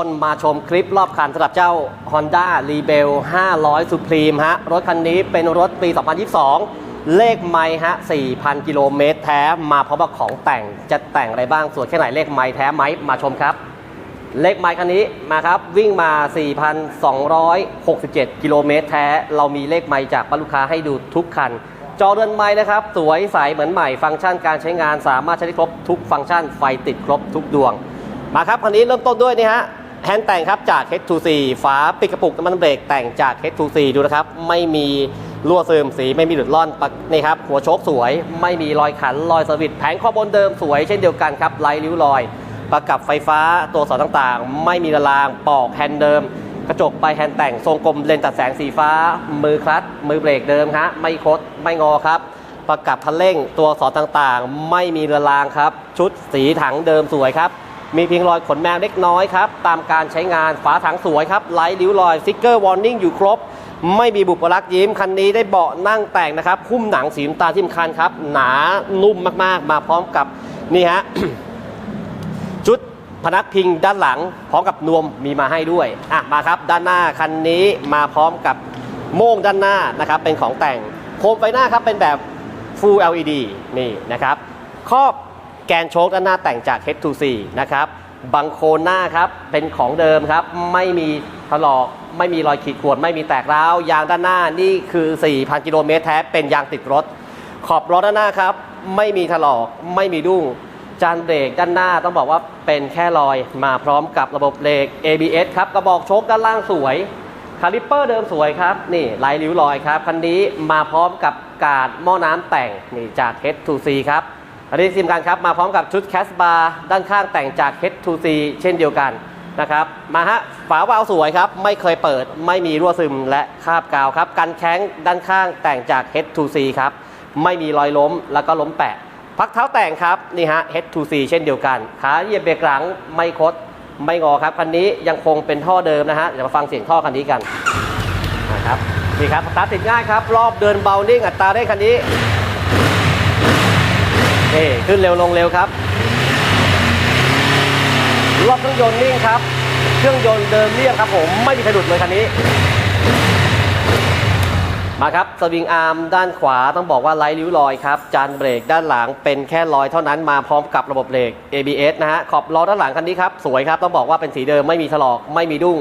คนมาชมคลิปรอบคันสำหรับเจ้า Honda Rebel 500 Supreme ฮะ รถคันนี้เป็นรถปี 2022 เลขไมล์ฮะ 4,000 กิโลเมตรแท้มาพร้อมกับของแต่งจะแต่งอะไรบ้างส่วนแค่ไหนเลขไมล์แท้ไหมมาชมครับ เลขไมล์คันนี้มาครับ วิ่งมา 4,267 กิโลเมตรแท้ เรามีเลขไมล์จากลูกค้าให้ดูทุกคันจอเรือนไม้นะครับ สวยใสเหมือนใหม่ ฟังก์ชันการใช้งานสามารถใช้ได้ครบทุกฟังก์ชันไฟติดครบทุกดวง มาครับคันนี้เริ่มต้นด้วยนี่ฮะ แฮนด์แต่งครับจาก H2C ฝาปิดกระปุกน้ำมันเบรกแต่งจาก H2C ดูนะครับ ไม่มีรั่วซึมสีไม่มีหลุดล่อนนี่ครับ หัวโชคสวยไม่มีรอยขันรอยสวิตช์แผงข้อบนเดิมสวยเช่นเดียวกันครับไร้ริ้วรอย ประกับไฟฟ้าตัวสอต่างๆ ไม่มีระรางปอกแฮนด์เดิม กระจกไปแฮนด์แต่งทรงกลมเลนตัดแสงสีฟ้า มือคลัตช์มือเบรกเดิมฮะไม่คดไม่งอครับประกับคันเร่งตัวสอต่างๆ ไม่มีรือรางครับ ชุดสีถังเดิมสวยครับ มีเพียงรอยขนแมวเล็กน้อยครับ ตามการใช้งานฝาถังสวยครับไร้ริ้วรอยสติ๊กเกอร์วอร์นิ่งอยู่ครบ ไม่มีบุปลักษ์ยิ้ม คันนี้ได้เบาะนั่งแต่งนะครับหุ้มหนังสีน้ำตาลที่สำคัญครับ หนานุ่มมากๆ มาพร้อมกับนี่ฮะชุดพนักพิงด้านหลัง พร้อมกับนวมมีมาให้ด้วยอะมาครับ ด้านหน้าคันนี้มาพร้อมกับโม่งด้านหน้านะครับ เป็นของแต่งโคมไฟหน้าครับเป็นแบบ Full LED นี่นะครับครอบ แกนโชคด้านหน้าแต่งจาก H2C นะครับบังโคลนหน้าครับเป็นของเดิมครับ ไม่มีถลอกไม่มีรอยขีดข่วนไม่มีแตกร้าวยางด้านหน้านี่คือ 4,000 กิโลเมตรแท้เป็นยางติดรถ ขอบล้อด้านหน้าครับ ไม่มีถลอกไม่มีดุ้งจานเบรกด้านหน้าต้องบอกว่าเป็นแค่รอยมาพร้อมกับระบบเบรก ABS ครับกระบอกโชคด้านล่างสวยคาลิปเปอร์เดิมสวยครับนี่ลายริ้วรอยครับคันนี้มาพร้อมกับกาดหม้อน้ำแต่งนี่จาก H2C ครับ อันนี้สิมกันครับมาพร้อมกับชุดแคสบาร์ด้านข้างแต่งจาก H2C เช่นเดียวกันนะครับมาฮะฝาวาล์วสวยครับ ไม่เคยเปิดไม่มีรั่วซึมและคาบกาวครับ กันแข้งด้านข้างแต่งจาก H2C ครับ ไม่มีรอยล้มแล้วก็ล้มแปะ พักเท้าแต่งครับ นี่ฮะ H2C เช่นเดียวกัน ขาเหยียบเบรกหลังไม่คด ไม่งอครับ คันนี้ยังคงเป็นท่อเดิมนะฮะ เดี๋ยวมาฟังเสียงท่อคันนี้กันนะครับนี่ครับสตาร์ทติดง่ายครับ รอบเดินเบานิ่งอัตราเร่งคันนี้ นี่ขึ้นเร็วลงเร็วครับรอบเครื่องยนต์นิ่งครับ เครื่องยนต์เดิมเรียบครับผมไม่มีสะดุดเลยคันนี้ มาครับสวิงอาร์มด้านขวาต้องบอกว่าไร้ริ้วรอยครับ จานเบรกด้านหลังเป็นแค่รอยเท่านั้นมาพร้อมกับระบบเบรก ABS นะฮะขอบล้อด้านหลังคันนี้ครับสวยครับต้องบอกว่าเป็นสีเดิมไม่มีถลอกไม่มีดุ้ง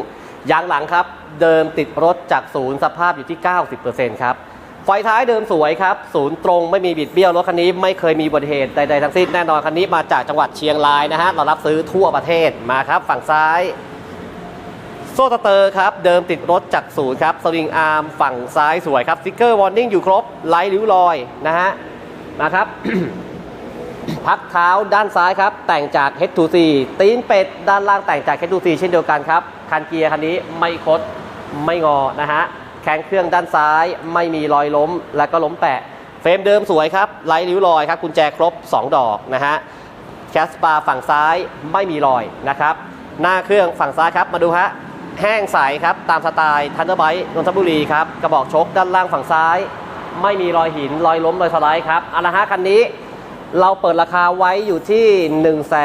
ยางหลังครับ เดิมติดรถจากศูนย์สภาพอยู่ที่ 90%ครับ ไฟท้ายเดิมสวยครับ ศูนย์ตรงไม่มีบิดเบี้ยวรถคันนี้ไม่เคยมีอุบัติเหตุใดๆทั้งสิ้นแน่นอนคันนี้มาจากจังหวัดเชียงรายนะฮะเรารับซื้อทั่วประเทศมาครับ ฝั่งซ้าย โซ่สเตอร์ครับ เดิมติดรถจากศูนย์ครับสวิงอาร์มฝั่งซ้ายสวยครับสติ๊กเกอร์วอร์นิ่งอยู่ครบไร้ริ้วรอยนะฮะนะครับ พักเท้าด้านซ้ายครับ แต่งจาก H2C ตีนเป็ดด้านล่างแต่งจาก H2C เช่นเดียวกันครับคันเกียร์คันนี้ไม่คดไม่งอนะฮะ แข้งเครื่องด้านซ้าย ไม่มีรอยล้ม แล้วก็ล้มแปะ เฟรมเดิมสวยครับไร้ริ้วรอยครับกุญแจครบ 2 ดอกนะฮะแคสปาฝั่งซ้ายไม่มีรอยนะครับ หน้าเครื่องฝั่งซ้ายครับมาดูฮะแห้งใสครับตามสไตล์ทันเดอร์ไบต์นนทบุรีครับกระบอกชกด้านล่างฝั่งซ้าย ไม่มีรอยหินรอยล้มรอยสไลด์ครับอาละฮะคันนี้เราเปิดราคาไว้อยู่ที่ 1 8 9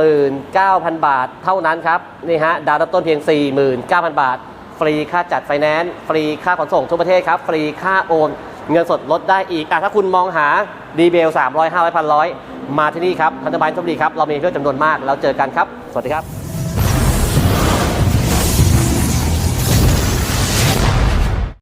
0 0 0 บาทเท่านั้นครับนี่ฮะดาวต้นเพียง 49,000 บาท ฟรีค่าจัดไฟแนนซ์ฟรีค่าขนส่งทั่วประเทศครับฟรีค่าโอนเงินสดลดได้อีกอถ้าคุณมองหาดีเบล300 500 1,000 มาที่นี่ครับทันเดอร์ไบต์นนทบุรีครับเรามีเครื่องจำนวนมากแล้วเจอกันครับ สวัสดีครับ